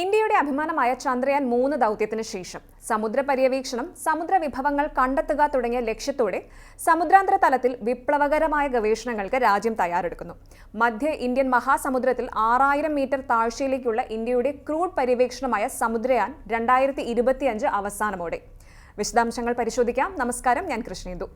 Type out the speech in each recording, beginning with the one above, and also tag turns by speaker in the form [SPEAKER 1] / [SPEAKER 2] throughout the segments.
[SPEAKER 1] ഇന്ത്യയുടെ അഭിമാനമായ ചന്ദ്രയാൻ മൂന്ന് ദൗത്യത്തിന് ശേഷം സമുദ്ര പര്യവേക്ഷണം സമുദ്ര വിഭവങ്ങൾ കണ്ടെത്തുക തുടങ്ങിയ ലക്ഷ്യത്തോടെ സമുദ്രാന്തര തലത്തിൽ വിപ്ലവകരമായ ഗവേഷണങ്ങൾക്ക് രാജ്യം തയ്യാറെടുക്കുന്നു. മധ്യ ഇന്ത്യൻ മഹാസമുദ്രത്തിൽ ആറായിരം മീറ്റർ താഴ്ചയിലേക്കുള്ള ഇന്ത്യയുടെ ക്രൂഡ് പര്യവേക്ഷണമായ സമുദ്രയാൻ രണ്ടായിരത്തി ഇരുപത്തിയഞ്ച് അവസാനമോടെ. വിശദാംശങ്ങൾ പരിശോധിക്കാം. നമസ്കാരം. ഞാൻ കൃഷ്ണേന്ദു.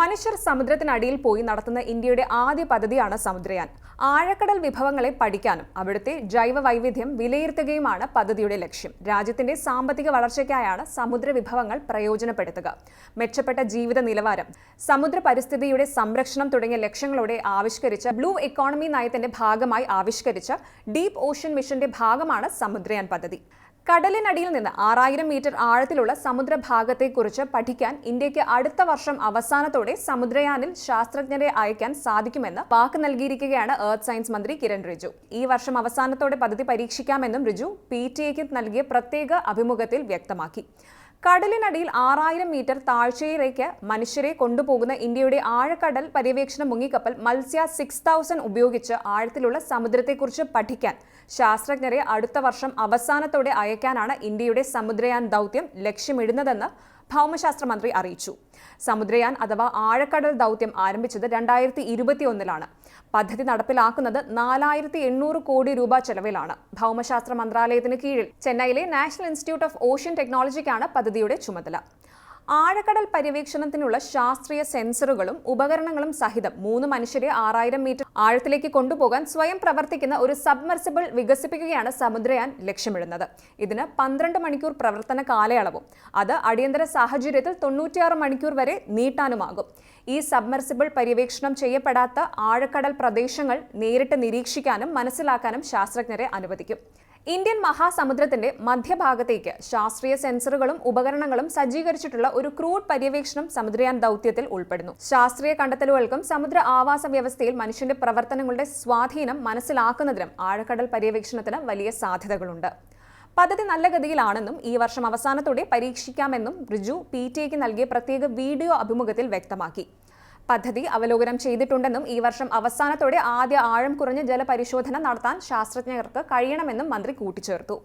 [SPEAKER 1] മനുഷ്യർ സമുദ്രത്തിനടിയിൽ പോയി നടത്തുന്ന ഇന്ത്യയുടെ ആദ്യ പദ്ധതിയാണ് സമുദ്രയാൻ. ആഴക്കടൽ വിഭവങ്ങളെ പഠിക്കാനും അവിടുത്തെ ജൈവ വൈവിധ്യം വിലയിരുത്തുകയുമാണ് പദ്ധതിയുടെ ലക്ഷ്യം. രാജ്യത്തിന്റെ സാമ്പത്തിക വളർച്ചയ്ക്കായാണ് സമുദ്ര വിഭവങ്ങൾ പ്രയോജനപ്പെടുത്തുക. മെച്ചപ്പെട്ട ജീവിത നിലവാരം സമുദ്ര പരിസ്ഥിതിയുടെ സംരക്ഷണം തുടങ്ങിയ ലക്ഷ്യങ്ങളോടെ ആവിഷ്കരിച്ച ബ്ലൂ എക്കോണമി നയത്തിന്റെ ഭാഗമായി ആവിഷ്കരിച്ച ഡീപ് ഓഷ്യൻ മിഷന്റെ ഭാഗമാണ് സമുദ്രയാൻ പദ്ധതി. കടലിനടിയിൽ നിന്ന് ആറായിരം മീറ്റർ ആഴത്തിലുള്ള സമുദ്രഭാഗത്തെക്കുറിച്ച് പഠിക്കാൻ ഇന്ത്യയ്ക്ക് അടുത്ത വർഷം അവസാനത്തോടെ സമുദ്രയാനിൽ ശാസ്ത്രജ്ഞരെ അയക്കാൻ സാധിക്കുമെന്ന് വാക്ക് നൽകിയിരിക്കുകയാണ് എർത്ത് സയൻസ് മന്ത്രി കിരൺ റിജു. ഈ വർഷം അവസാനത്തോടെ പദ്ധതി പരീക്ഷിക്കാമെന്നും റിജു പി ടി നൽകിയ പ്രത്യേക അഭിമുഖത്തിൽ വ്യക്തമാക്കി. കടലിനടിയിൽ ആറായിരം മീറ്റർ താഴ്ചയിലേക്ക് മനുഷ്യരെ കൊണ്ടുപോകുന്ന ഇന്ത്യയുടെ ആഴക്കടൽ പര്യവേക്ഷണ മുങ്ങിക്കപ്പൽ മത്സ്യ സിക്സ് തൗസൻഡ് ഉപയോഗിച്ച് ആഴത്തിലുള്ള സമുദ്രത്തെക്കുറിച്ച് പഠിക്കാൻ ശാസ്ത്രജ്ഞരെ അടുത്ത വർഷം അവസാനത്തോടെ അയക്കാനാണ് ഇന്ത്യയുടെ സമുദ്രയാൻ ദൗത്യം ലക്ഷ്യമിടുന്നതെന്ന് ഭൗമശാസ്ത്ര മന്ത്രി അറിയിച്ചു. സമുദ്രയാൻ അഥവാ ആഴക്കടൽ ദൗത്യം ആരംഭിച്ചത് രണ്ടായിരത്തി ഇരുപത്തിയൊന്നിലാണ് പദ്ധതി നടപ്പിലാക്കുന്നത് നാലായിരത്തി എണ്ണൂറ് കോടി രൂപ ചെലവിലാണ്. ഭൗമശാസ്ത്ര മന്ത്രാലയത്തിന് കീഴിൽ ചെന്നൈയിലെ നാഷണൽ ഇൻസ്റ്റിറ്റ്യൂട്ട് ഓഫ് ഓഷ്യൻ ടെക്നോളജിക്കാണ് പദ്ധതിയുടെ ചുമതല. ആഴക്കടൽ പര്യവേക്ഷണത്തിനുള്ള ശാസ്ത്രീയ സെൻസറുകളും ഉപകരണങ്ങളും സഹിതം മൂന്ന് മനുഷ്യരെ ആറായിരം മീറ്റർ ആഴത്തിലേക്ക് കൊണ്ടുപോകാൻ സ്വയം പ്രവർത്തിക്കുന്ന ഒരു സബ്മർസിബിൾ വികസിപ്പിക്കുകയാണ് സമുദ്രയാൻ ലക്ഷ്യമിടുന്നത്. ഇതിന് പന്ത്രണ്ട് മണിക്കൂർ പ്രവർത്തന കാലയളവും അത് അടിയന്തര സാഹചര്യത്തിൽ തൊണ്ണൂറ്റിയാറ് മണിക്കൂർ വരെ നീട്ടാനുമാകും. ഈ സബ്മർസിബിൾ പര്യവേക്ഷണം ചെയ്യപ്പെടാത്ത ആഴക്കടൽ പ്രദേശങ്ങൾ നേരിട്ട് നിരീക്ഷിക്കാനും മനസ്സിലാക്കാനും ശാസ്ത്രജ്ഞരെ അനുവദിക്കും. ഇന്ത്യൻ മഹാസമുദ്രത്തിന്റെ മധ്യഭാഗത്തേക്ക് ശാസ്ത്രീയ സെൻസറുകളും ഉപകരണങ്ങളും സജ്ജീകരിച്ചിട്ടുള്ള ഒരു ക്രൂഡ് പര്യവേക്ഷണം സമുദ്രയാൻ ദൗത്യത്തിൽ ഉൾപ്പെടുന്നു. ശാസ്ത്രീയ കണ്ടെത്തലുകൾക്കും സമുദ്ര ആവാസ വ്യവസ്ഥയിൽ മനുഷ്യന്റെ പ്രവർത്തനങ്ങളുടെ സ്വാധീനം മനസ്സിലാക്കുന്നതിനും ആഴക്കടൽ പര്യവേക്ഷണത്തിന് വലിയ സാധ്യതകളുണ്ട്. പദ്ധതി നല്ല ഗതിയിലാണെന്നും ഈ വർഷം അവസാനത്തോടെ പരീക്ഷിക്കാമെന്നും റിജു പി ടി നൽകിയ പ്രത്യേക വീഡിയോ അഭിമുഖത്തിൽ വ്യക്തമാക്കി. പദ്ധതി അവലോകനം ചെയ്തിട്ടുണ്ടെന്നും ഈ വർഷം അവസാനത്തോടെ ആദ്യ ആഴം കുറഞ്ഞ ജലപരിശോധന നടത്താൻ ശാസ്ത്രജ്ഞർക്ക് കഴിയണമെന്നും മന്ത്രി കൂട്ടിച്ചേർത്തു.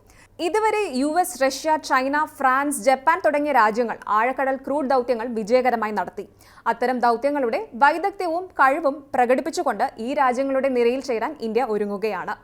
[SPEAKER 1] ഇതുവരെ U S Russia China France Japan തുടങ്ങിയ രാജ്യങ്ങൾ ആഴക്കടൽ ക്രൂഡ് ദൗത്യങ്ങൾ വിജയകരമായി നടത്തി. അത്തരം ദൗത്യങ്ങളുടെ വൈദഗ്ധ്യവും കഴിവും പ്രകടിപ്പിച്ചുകൊണ്ട് ഈ രാജ്യങ്ങളുടെ നിരയിൽ ചേരാൻ ഇന്ത്യ ഒരുങ്ങുകയാണ്.